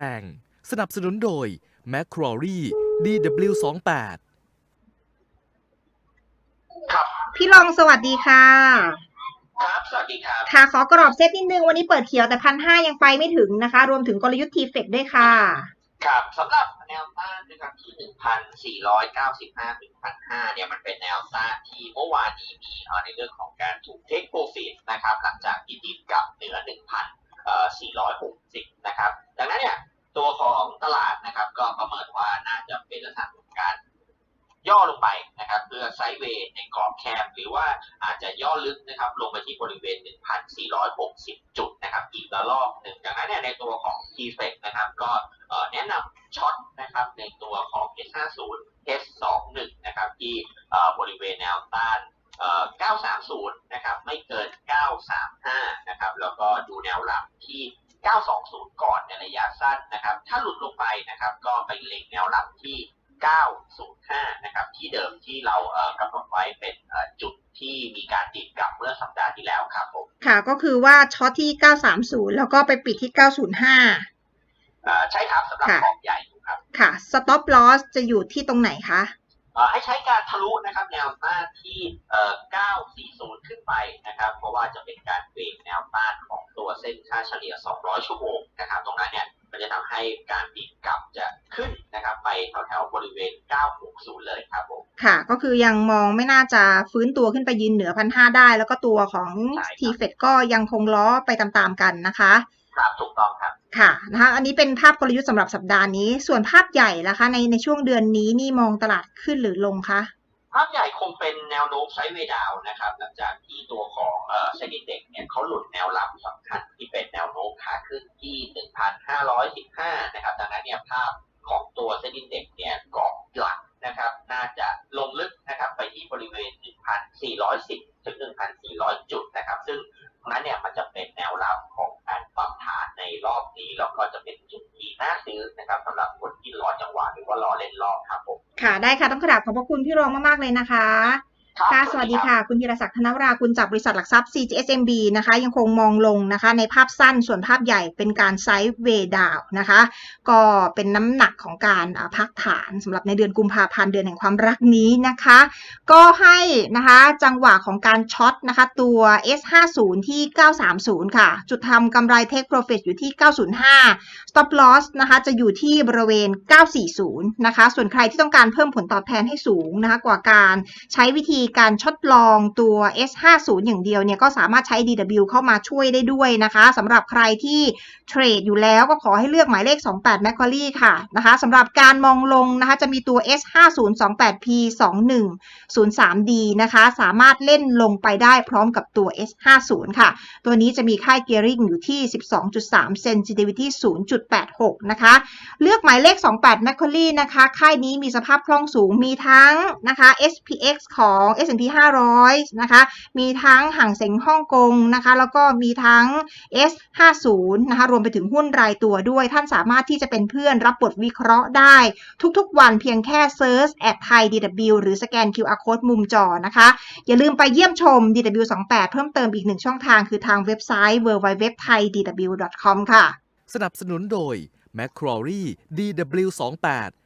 แองสนับสนุนโดย m c q u a r e DW28 ครับพี่ลองสวัสดีค่ะ ครับสวัสดีครับค่ะ ขอกรอบเซตนิดนึง วันนี้เปิดเขียวแต่พันห้ายังไปไม่ถึงนะคะ รวมถึงกลยุทธ์ทีเฟกด้วยค่ะ ครับสำหรับแนวต้านนะครับที่ 1,495ถึง1,500เนี่ยมันเป็นแนวต้านที่เมื่อวานนี้มีเอ่อในเรื่องของการถูกเทคโปรฟิตนะครับ หลังจากที่ดิดกลับเหนือ1,460 นะครับ ไซด์เวย์ในกรอบแคบหรือว่าอาจจะย่อลึกนะครับลงไปที่บริเวณ 1,460 จุดนะครับอีกระลอกหนึ่งดังนั้นเนี่ยในตัวของ t f e c นะครับก็แนะนำช็อตนะครับในตัวของ S50 S21 นะครับที่บริเวณแนวต้าน930 นะครับไม่เกิน 935 นะครับแล้วก็ดูแนวรับที่ 920 ก่อนในระยะสั้นนะครับถ้าหลุดลงไปนะครับก็ไปเล็งแนวรับที่ 905 นะครับ ที่เดิมที่เราเอ่อกำหนดไว้เป็นเอ่อจุดที่มีการติดกลับเมื่อสัปดาห์ที่แล้วครับผมค่ะก็คือว่าช็อตที่ 930 แล้วก็ไปปิดที่ 905เอ่อใช่ครับสำหรับค่ะของใหญ่อยู่ครับค่ะ stop loss จะอยู่ที่ตรงไหนคะเอ่อให้ใช้การทะลุนะครับแนวต้านที่เอ่อ940 ขึ้นไปนะครับ เพราะว่าจะเป็นการเบรกแนวต้านของตัวเส้นค่าเฉลี่ย 200 ชั่วโมงนะครับ ตรงนั้นเนี่ย มันจะทำให้การดีดกลับจะขึ้นนะครับไปแถวๆบริเวณ 960 เลยครับผมค่ะ ก็คือยังมองไม่น่าจะฟื้นตัวขึ้นไปยืนเหนือพันห้าได้ แล้วก็ตัวของใช่ครับทีเฟดก็ยังคงล้อไปตามๆกันนะคะครับถูกต้องครับค่ะนะคะอันนี้เป็นภาพกลยุทธ์สำหรับสัปดาห์นี้ ส่วนภาพใหญ่ล่ะคะ ในในช่วงเดือนนี้นี่มองตลาดขึ้นหรือลงคะภาพใหญ่คงเป็นแนวโน้มไซด์เวย์ดาวน์นะครับ หลังจากที่ตัวของ 515 นะครับ ดังนั้นเนี่ยภาพของตัวเซ็นดิเด็กเนี่ยกรอบหลักนะครับ น่าจะลงลึกนะครับไปที่บริเวณ 1,410 ถึง 1,400 จุดนะครับ ซึ่งตรงนั้นเนี่ยมันจะเป็นแนวรับของการปรับฐานในรอบนี้แล้วก็จะเป็นจุดที่น่าซื้อนะครับสำหรับคนที่รอจังหวะหรือว่ารอเล่นรอบครับผม ค่ะ ได้ค่ะ ต้องกราบขอบพระคุณพี่รองมาก ๆ เลยนะคะ ค่ะ สวัสดีค่ะ คุณธีรศักดิ์ธนวราคุณจากบริษัทหลักทรัพย์ CGSMB นะคะ ยังคงมองลงนะคะ ในภาพสั้นส่วนภาพใหญ่เป็นการไซด์เวย์ดาวนะคะ ก็เป็นน้ำหนักของการอ่าพักฐานสำหรับในเดือนกุมภาพันธ์เดือนแห่งความรักนี้นะคะ ก็ให้นะคะจังหวะของการช็อตนะคะ ตัว S50 ที่ 930 ค่ะ จุดทำกำไร Take Profit อยู่ที่ 905 Stop Loss นะคะจะอยู่ที่บริเวณ 940 นะคะ ส่วนใครที่ต้องการเพิ่มผลตอบแทนให้สูงนะคะกว่าการใช้วิธีการทดลองตัว S50 อย่างเดียวเนี่ยก็สามารถใช้ DW เข้ามาช่วยได้ด้วยนะคะสำหรับใครที่เทรดอยู่แล้วก็ขอให้เลือกหมายเลข 28 m a c q u a r i e ค่ะนะคะสำหรับการมองลงนะคะจะมีตัว S5028P 2103D นะคะสามารถเล่นลงไปได้พร้อมกับตัว S50 ค่ะ ตัวนี้จะมีค่ายเกียร์ริงอยู่ที่ 12.3 sensitivity 0.86 นะคะ เลือกหมายเลข 28 m a c q u a r i e นะคะ ค่ายนี้มีสภาพคล่องสูงมีทั้งนะคะ SPX ของ S&P 500 นะคะ มีทั้งห่างเส็งฮ่องกงนะคะ แล้วก็มีทั้ง S50 นะคะ รวมไปถึงหุ้นรายตัวด้วย ท่านสามารถที่จะเป็นเพื่อนรับบทวิเคราะห์ได้ ทุกๆ วันเพียงแค่ search at thai DW หรือสแกน QR code มุมจอนะคะ อย่าลืมไปเยี่ยมชม DW28 เพิ่มเติมอีกหนึ่งช่องทางคือทางเว็บไซต์ www.thaidw.com ค่ะ สนับสนุนโดย m c q u a r e DW28